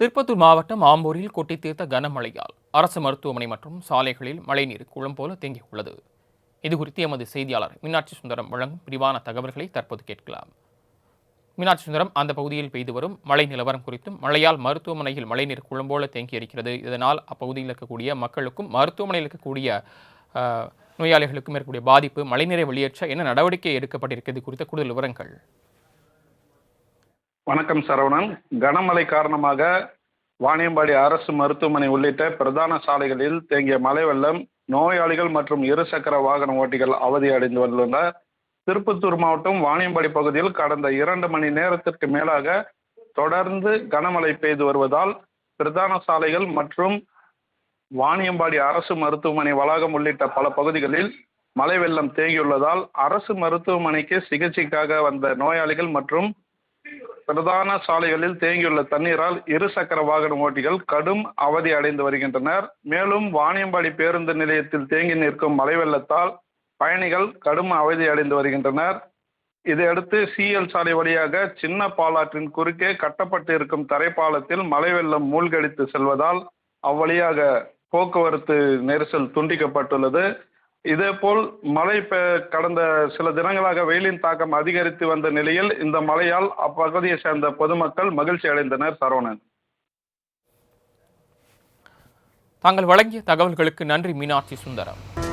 திருப்பத்தூர் மாவட்டம் ஆம்பூரில் கொட்டி தீர்த்த கனமழையால் அரசு மருத்துவமனை மற்றும் சாலைகளில் மழைநீர் குளம் போல தேங்கியுள்ளது. இதுகுறித்து எமது செய்தியாளர் மீனாட்சி சுந்தரம் வழங்கும் விரிவான தகவல்களை தற்போது கேட்கலாம். மீனாட்சி சுந்தரம் அந்த பகுதியில் பெய்து வரும் மழை நிலவரம் குறித்தும் மழையால் மருத்துவமனையில் மழைநீர் குளம் போல தேங்கி இருக்கிறது இதனால் அப்பகுதியில் இருக்கக்கூடிய மக்களுக்கும் மருத்துவமனையில் இருக்கக்கூடிய நோயாளிகளுக்கும் இருக்கக்கூடிய பாதிப்பு மழைநீரை வெளியேற்ற என்ன நடவடிக்கை எடுக்கப்பட்டிருக்கிறது குறித்த கூடுதல் விவரங்கள் வணக்கம் சரவணன். கனமழை காரணமாக வாணியம்பாடி அரசு மருத்துவமனை உள்ளிட்ட பிரதான சாலைகளில் தேங்கிய மழை வெள்ளம் நோயாளிகள் மற்றும் இருசக்கர வாகன ஓட்டிகள் அவதி அடைந்து வந்துள்ளனர் திருப்பத்தூர் மாவட்டம் வாணியம்பாடி பகுதியில் கடந்த இரண்டு மணி நேரத்திற்கு மேலாக தொடர்ந்து கனமழை பெய்து வருவதால் பிரதான சாலைகள் மற்றும் வாணியம்பாடி அரசு மருத்துவமனை வளாகம் உள்ளிட்ட பல பகுதிகளில் மழை வெள்ளம் தேங்கியுள்ளதால் அரசு மருத்துவமனைக்கு சிகிச்சைக்காக வந்த நோயாளிகள் மற்றும் பிரதான சாலைகளில் தேங்கியுள்ள தண்ணீரால் இருசக்கர வாகன ஓட்டிகள் கடும் அவதி அடைந்து வருகின்றனர். மேலும் வாணியம்பாடி பேருந்து நிலையத்தில் தேங்கி நிற்கும் மழை வெள்ளத்தால் பயணிகள் கடும் அவதி அடைந்து வருகின்றனர். இதையடுத்து சிஎல் சாலை வழியாக சின்ன பாலாற்றின் குறுக்கே கட்டப்பட்டு இருக்கும் தரைப்பாலத்தில் மழை வெள்ளம் மூழ்கடித்து செல்வதால் அவ்வழியாக போக்குவரத்து நெரிசல் துண்டிக்கப்பட்டுள்ளது. இதேபோல் மழை பெ- கடந்த சில தினங்களாக வெயிலின் தாக்கம் அதிகரித்து வந்த நிலையில் இந்த மழையால் அப்பகுதியை சேர்ந்த பொதுமக்கள் மகிழ்ச்சி அடைந்தனர் சரவணன். தாங்கள் வழங்கிய தகவல்களுக்கு நன்றி மீனாட்சி சுந்தரம்.